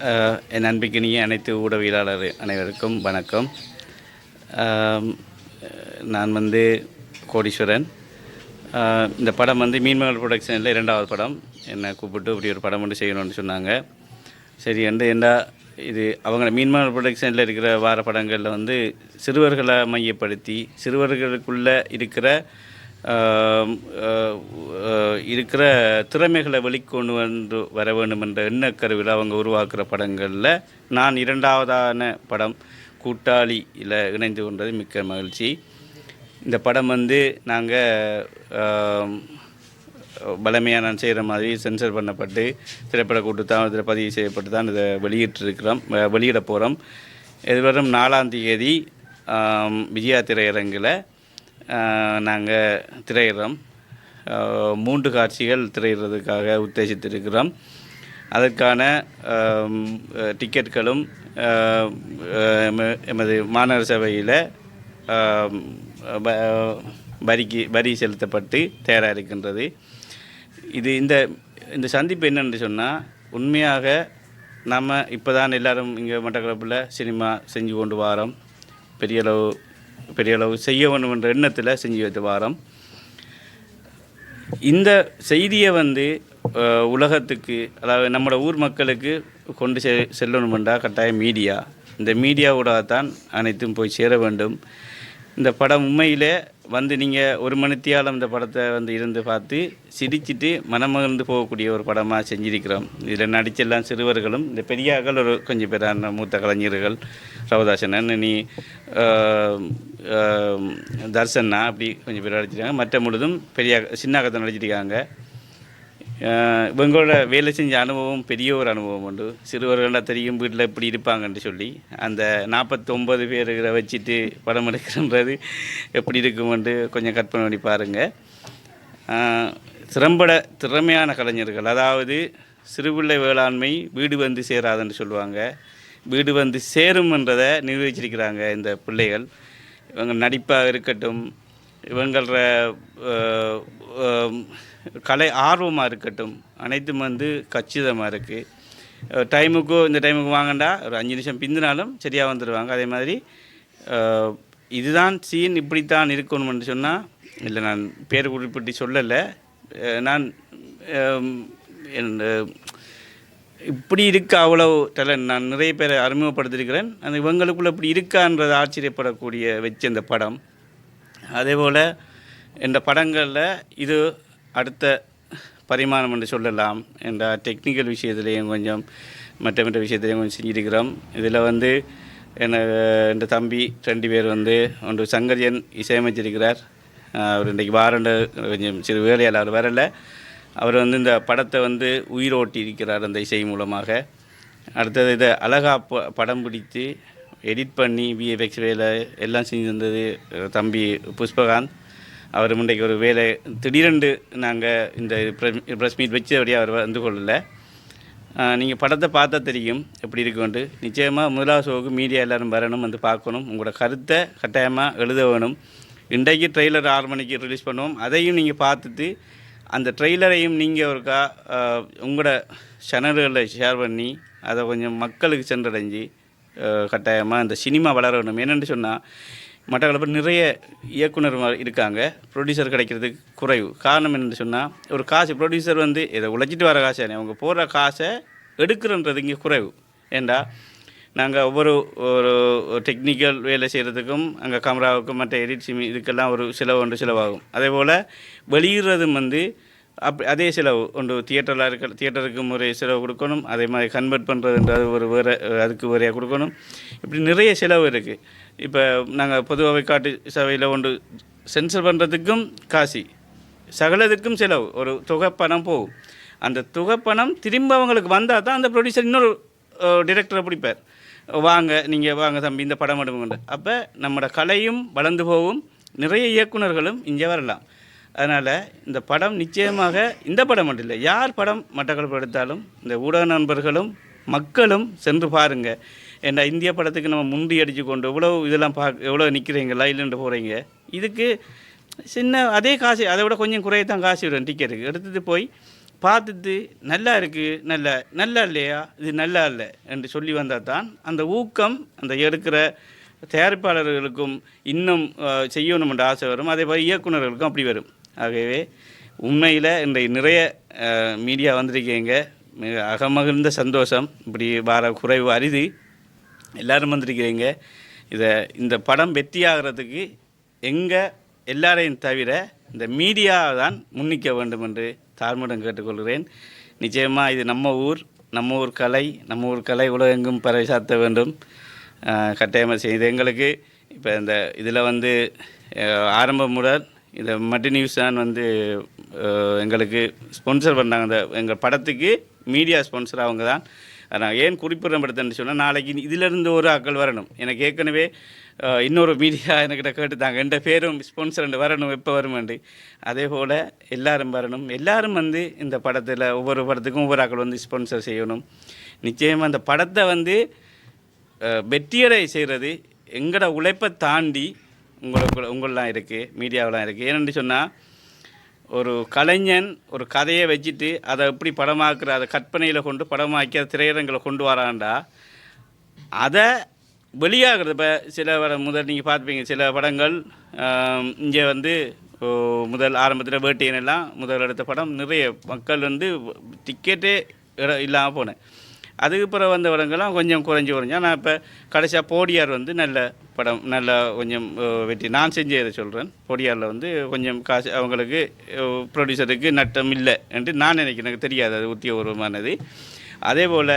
என் அன்பிக்கினிய அனைத்து ஊடகவியலாளர் அனைவருக்கும் வணக்கம். நான் வந்து கோடீஸ்வரன். இந்த படம் வந்து மீன்மகள் ப்ரொடக்ஷனில் இரண்டாவது படம். என்னை கூப்பிட்டு இப்படி ஒரு படம் மட்டும் செய்யணும்னு சொன்னாங்க. சரி வந்து என்ன இது அவங்க மீன்மகள் ப்ரொடக்ஷனில் இருக்கிற வார படங்களில் வந்து சிறுவர்களை மையப்படுத்தி சிறுவர்களுக்குள்ளே இருக்கிற இருக்கிற திறமைகளை வெளிக்கொண்டு வந்து வர வேண்டும் என்ற எண்ணக்கருவில் அவங்க உருவாக்குற படங்களில் நான் இரண்டாவதான படம் கூட்டாளியில் இணைந்து கொண்டது மிக்க மகிழ்ச்சி. இந்த படம் வந்து நாங்கள் பலமையாக நான் செய்கிற மாதிரி சென்சர் பண்ணப்பட்டு திரைப்பட கொடுத்து தான் இதில் பதிவு செய்யப்பட்டு தான் இதை வெளியிட்டிருக்கிறோம் வெளியிட போகிறோம் எதிர்வரும் நாலாம் தேதி விஜயா திரையரங்கில். நாங்கள் திரையிடுறோம் மூன்று காட்சிகள் திரையிடுறதுக்காக உத்தேசித்திருக்கிறோம். அதற்கான டிக்கெட்களும் எம- எமது மாநகர சபையில் வரிக்கு வரி செலுத்தப்பட்டு தயாராக இருக்கின்றது இது இந்த இந்த சந்திப்பு என்னென்னு சொன்னால் உண்மையாக நம்ம இப்போ தான் எல்லோரும் இங்கே மட்டக்களப்பில் சினிமா செஞ்சு கொண்டு வாரோம். பெரிய அளவு பெரிய அளவு செய்ய வேண்டும் என்ற எண்ணத்தில் செஞ்சு வைத்து வாரம். இந்த செய்தியை வந்து உலகத்துக்கு அதாவது நம்மளோட ஊர் மக்களுக்கு கொண்டு செ செல்லணுமெண்டா கட்டாயம் மீடியா. இந்த மீடியா தான் அனைத்தும் போய் சேர வேண்டும். இந்த படம் உண்மையிலே வந்து நீங்கள் ஒரு மணித்தியாலம் இந்த படத்தை வந்து இருந்து பார்த்து சிரிச்சிட்டு மனமகிழ்ந்து போகக்கூடிய ஒரு படமாக செஞ்சிருக்கிறோம். இதில் நடிச்செல்லாம் சிறுவர்களும் இந்த பெரியாக்கள் ஒரு கொஞ்சம் பேரான மூத்த கலைஞர்கள் ரவதாசனன் நீ ஆஹ், தர்சனா அப்படி கொஞ்சம் பேர் நடிச்சிருக்காங்க. மற்ற முழுதும் பெரிய கதை நடிச்சிருக்காங்க. இவங்களோட வேலை செஞ்ச அனுபவம் பெரிய ஒரு அனுபவம் உண்டு. சிறுவர்களாக தெரியும் வீட்டில் இப்படி இருப்பாங்கன்னு சொல்லி. அந்த நாற்பத்தொம்பது பேர்களை வச்சுட்டு படம் எடுக்கிறன்றது எப்படி இருக்குமென்று கொஞ்சம் கற்பனை பண்ணி பாருங்கள் திறம்பட திறமையான கலைஞர்கள். அதாவது சிறுபிள்ளை வேளாண்மை வீடு வந்து சேராதுன்னு சொல்லுவாங்க. வீடு வந்து சேரும்ன்றதை நிரூபிச்சிருக்கிறாங்க இந்த பிள்ளைகள். இவங்க நடிப்பாக இருக்கட்டும் இவங்கள கலை ஆர்வமாக இருக்கட்டும் அனைத்தும் வந்து கச்சிதமாக இருக்குது டைமுக்கு இந்த டைமுக்கு வாங்கண்டா ஒரு அஞ்சு நிமிஷம் பிந்தினாலும் சரியாக வந்துடுவாங்க அதே மாதிரி இதுதான் சீன் இப்படித்தான் இருக்கணும்னு சொன்னால் இல்லை நான் பேர் குறிப்பிட்டு சொல்லலை. நான் என் இப்படி இருக்க அவ்வளோ டேலண்ட் நான் நிறைய பேரை அறிமுகப்படுத்தியிருக்கிறேன். அந்த இவங்களுக்குள்ள இப்படி இருக்கான்றது ஆச்சரியப்படக்கூடிய வச்சு அந்த படம். அதே போல் இந்த படங்களில் இது அடுத்த பரிமாணம் என்று சொல்லலாம் என்ற டெக்னிக்கல் விஷயத்துலேயும் கொஞ்சம் மற்ற மற்ற விஷயத்துலையும் கொஞ்சம் செஞ்சிருக்கிறோம். இதில் வந்து என்ன இந்த தம்பி ரெண்டு பேர் வந்து ஒன்று சங்கரியன் இசையமைச்சிருக்கிறார். அவர் இன்றைக்கு வாரண்ட கொஞ்சம் சிறு வேலையால் அவர் வரல. அவர் வந்து இந்த படத்தை வந்து உயிரோட்டி இருக்கிறார் அந்த இசை மூலமாக. அடுத்தது இதை அழகா ப படம் பிடித்து எடிட் பண்ணி விஎஃப்எக்ஸ் வேலை எல்லாம் செஞ்சு தந்தது தம்பி புஷ்பகாந்த். அவர் முன்னைக்கு ஒரு வேலை திடீரென்று நாங்கள் இந்த ப்ரெஸ் மீட் வச்சு அப்படியே அவர் வந்து கொள்ளலை. நீங்கள் படத்தை பார்த்தா தெரியும் எப்படி இருக்குன்ட்டு நிச்சயமாக முதலாவது ஷோவுக்கு மீடியா எல்லாரும் வரணும் வந்து பார்க்கணும். உங்களோட கருத்தை கட்டாயமாக எழுத வேணும். இன்றைக்கு ட்ரெய்லர் ஆறு மணிக்கு ரிலீஸ் பண்ணுவோம். அதையும் நீங்கள் பார்த்துட்டு அந்த ட்ரெய்லரையும் நீங்கள் ஒருக்கா உங்களோட சேனல்களில் ஷேர் பண்ணி அதை கொஞ்சம் மக்களுக்கு சென்றடைஞ்சு கட்டாயமாக இந்த சினிமா வளரணும். என்னென்னு சொன்னால் மட்டக்களப்பில் நிறைய இயக்குனர் இருக்காங்க. ப்ரொடியூசர் கிடைக்கிறதுக்கு குறைவு. காரணம் என்னென்னு சொன்னால் ஒரு காசு ப்ரொடியூசர் வந்து இதை உழைச்சிட்டு வர காசு அவங்க போடுற காசை எடுக்கிறன்றது இங்கே குறைவு. ஏண்டா? நாங்கள் ஒவ்வொரு ஒரு டெக்னிக்கல் வேலை செய்கிறதுக்கும் அங்கே கேமராவுக்கும் மற்ற எடிட் சிமி இதுக்கெல்லாம் ஒரு செலவு ஒன்று செலவாகும். அதே போல் வெளியிடுறதும் வந்து அப் அதே செலவு ஒன்று தியேட்டரில் இருக்க தியேட்டருக்கு ஒரு செலவு கொடுக்கணும் அதே மாதிரி கன்வெர்ட் பண்ணுறதுன்றது ஒரு வேறு அதுக்கு வேறையாக கொடுக்கணும். இப்படி நிறைய செலவு இருக்குது இப்போ நாங்கள் பொதுவாக காட்டு சபையில் ஒன்று சென்சர் பண்ணுறதுக்கும் காசு சகலதுக்கும் செலவு. ஒரு தொகை பணம் போகும். அந்த தொகை பணம் திரும்ப அவங்களுக்கு வந்தால் தான் அந்த ப்ரொடியூசர் இன்னொரு டிரெக்டரை பிடிப்பார். வாங்க நீங்கள் வாங்க தம்பி இந்த படம் எடுங்க. அப்போ நம்மளோட கலையும் வளர்ந்து போகும். நிறைய இயக்குனர்களும் இங்கே வரலாம். அதனால் இந்த படம் நிச்சயமாக இந்த படம் மட்டும் இல்லை யார் படம் மட்டக்களப்பு எடுத்தாலும் இந்த ஊடக நண்பர்களும் மக்களும் சென்று பாருங்கள் ஏன்னா இந்திய படத்துக்கு நம்ம முந்தி அடித்து கொண்டு இவ்வளோ இதெல்லாம் பார்க்க எவ்வளோ நிற்கிறீங்க லைன்ட்டு போகிறீங்க இதுக்கு சின்ன அதே காசு அதை விட கொஞ்சம் குறைய தான் காசு விடும் டிக்கெட்டுக்கு எடுத்துகிட்டு போய் பார்த்துட்டு நல்லா இருக்குது நல்லா நல்லா இல்லையா இது நல்லா இல்லை என்று சொல்லி வந்தால் தான் அந்த ஊக்கம் அந்த எடுக்கிற தயாரிப்பாளர்களுக்கும் இன்னும் அஹ், செய்யணுமென்ற ஆசை வரும். அதே போல் இயக்குனர்களுக்கும் அப்படி வரும். ஆகவே உண்மையில் இன்றைய நிறைய மீடியா வந்திருக்கீங்க. மிக அகமகிழ்ந்த சந்தோஷம். இப்படி வர குறைவு அரிது. எல்லோரும் வந்திருக்கிறீங்க. இதை இந்த படம் வெற்றியாகிறதுக்கு எங்கே எல்லாரையும் தவிர இந்த மீடியா தான் முன்னிக்க வேண்டும் என்று தாழ்மடம் கேட்டுக்கொள்கிறேன். நிச்சயமாக இது நம்ம ஊர் நம்ம ஊர் கலை நம்ம ஊர் கலை உலகெங்கும் பறைசாத்த வேண்டும். கட்டாயமாக செய்து எங்களுக்கு இப்போ இந்த இதில் வந்து ஆஹ் ஆரம்பம் முதல் இந்த மட்டி நியூஸ் தான் வந்து எங்களுக்கு ஸ்பான்சர் பண்ணாங்க. இந்த எங்கள் படத்துக்கு மீடியா ஸ்பான்சர் அவங்க தான். நான் ஏன் குறிப்பிடப்படுத்தேன்னு சொன்னால் நாளைக்கு இதிலிருந்து ஒரு ஆட்கள் வரணும். எனக்கு ஏற்கனவே இன்னொரு மீடியா என்கிட்ட கேட்டுத்தாங்க எந்த பேரும் ஸ்பான்சர் வரணும் எப்போ வருமெண்டு அதே போல் எல்லாரும் வரணும். எல்லாரும் வந்து இந்த படத்தில் ஒவ்வொரு படத்துக்கும் ஒவ்வொரு ஆட்கள் வந்து ஸ்பான்சர் செய்யணும். நிச்சயமாக அந்த படத்தை வந்து வெற்றியடை செய்கிறது எங்களோட உழைப்பை தாண்டி உங்களுக்கு உங்களெலாம் இருக்குது மீடியாவெலாம் இருக்குது ஏனென்று சொன்னால் ஒரு கலைஞன் ஒரு கதையை வச்சுட்டு அதை எப்படி படமாக்குற அதை கற்பனையில் கொண்டு படமாக்கி அதை திரையரங்களை கொண்டு வரான்டா அதை வெளியாகிறது. இப்போ சில படம் முதல் நீங்கள் பார்த்துப்பீங்க சில படங்கள் இங்கே வந்து முதல் ஆரம்பத்தில் வேட்டையன் எல்லாம் முதல் எடுத்த படம் நிறைய மக்கள் வந்து டிக்கெட்டே இல்லாமல் போனேன். அதுக்கு பிறகு வந்த படங்கள்லாம் கொஞ்சம் குறைஞ்சி குறைஞ்சி. நான் இப்போ கடைசியாக போடியார் வந்து நல்ல படம் நல்ல கொஞ்சம் வெற்றி. நான் செஞ்சதை சொல்கிறேன் போடியாரில் வந்து கொஞ்சம் காசு அவங்களுக்கு ப்ரொடியூசருக்கு நட்டம் இல்லை என்று நான் நினைக்கிறேன். எனக்கு தெரியாது அது உத்தியோகபூர்வமானது. அதே போல்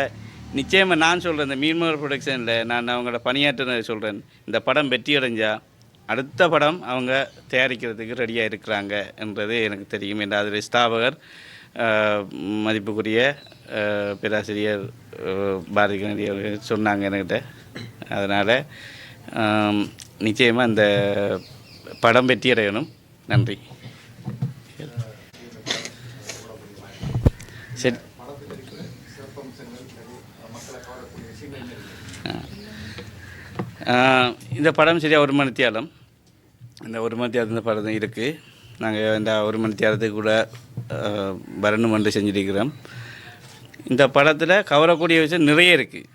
நிச்சயமாக நான் சொல்கிறேன் இந்த மீன்மர் ப்ரொடக்ஷனில் நான் அவங்கள பணியாற்றினதை சொல்கிறேன் இந்த படம் வெற்றி அடைஞ்சால் அடுத்த படம் அவங்க தயாரிக்கிறதுக்கு ரெடியாக இருக்கிறாங்க என்றது எனக்கு தெரியும். என்ற அதில் ஸ்தாபகர் மதிப்புக்குரிய பேராசிரியர் பாரதி அவர்கள் சொன்னாங்க என்கிட்ட. அதனால் நிச்சயமாக இந்த படம் வெற்றி அடையணும் நன்றி. சரி. இந்த படம் சரியாக ஒரு மணி தியாலம் இந்த ஒரு மணி இந்த படம் இருக்குது நாங்கள் இந்த ஒரு மணி தியாலத்துக்கு கூட வரணும் என்று செஞ்சிருக்கிறோம். இந்த படத்தில் கவரக்கூடிய விஷயம் நிறைய இருக்குது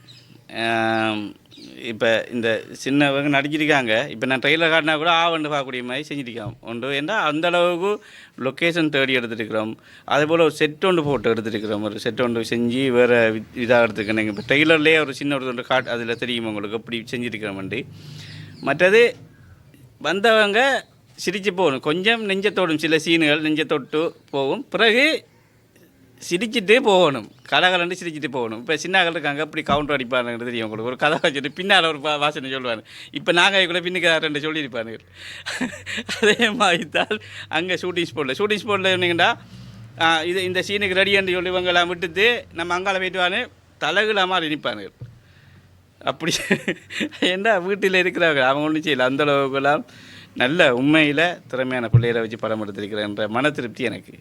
இப்போ இந்த சின்னவங்க நடிச்சிருக்காங்க. இப்போ நான் ட்ரெயிலர் காட்டினா கூட ஆவண்டு பார்க்கக்கூடிய மாதிரி செஞ்சிருக்கோம் ஒன்று ஏன்னா அந்த அளவுக்கு லொக்கேஷன் தேடி எடுத்துருக்கிறோம். அதே போல் ஒரு செட் ஒன்று போட்டு எடுத்துருக்கிறோம். ஒரு செட் ஒன்று செஞ்சு வேறு இதாக எடுத்துக்கணுங்க இப்போ ட்ரெய்லர்லேயே ஒரு சின்ன ஒரு ஒன்று காட் அதில் தெரியும் உங்களுக்கு? அப்படி செஞ்சுருக்கிறோம் வண்டி மற்றது வந்தவங்க சிரித்து போகணும் கொஞ்சம் நெஞ்சத்தோடும் சில சீனுகள் நெஞ்சத்தொட்டு போகும். பிறகு சிரிச்சுட்டு போகணும். கலகலன்னு சிரிச்சிட்டு போகணும். இப்போ சின்னாக்கள் இருக்காங்க அப்படி கவுண்டர் அடிப்பானுங்கிறது தெரியும் உங்களுக்கு? ஒரு கதை வச்சுட்டு பின்னால் ஒரு பா- வாசனை சொல்லுவாங்க இப்போ நாங்கள் கூட பின்னுக்கு ரெண்டு சொல்லியிருப்பானுங்க. அதே மாதிரி தான் அங்கே ஷூட்டிங் ஸ்பாட்டில் ஷூட்டிங் ஸ்பாட்டில் இருந்தீங்கன்னா இது இந்த சீனுக்கு ரெடின்னு சொல்லி இவங்கெல்லாம் விட்டுட்டு நம்ம அங்கால போயிட்டு வானே தலைகுல மாதிரி அப்படி என்ன வீட்டில் இருக்கிறவங்க? அவங்க ஒன்றும் செய்யலை. அந்த அளவுக்குலாம் நல்ல உண்மையில் திறமையான பிள்ளைகளை வச்சு படம் எடுத்திருக்கிறேன்ற மன திருப்தி எனக்கு.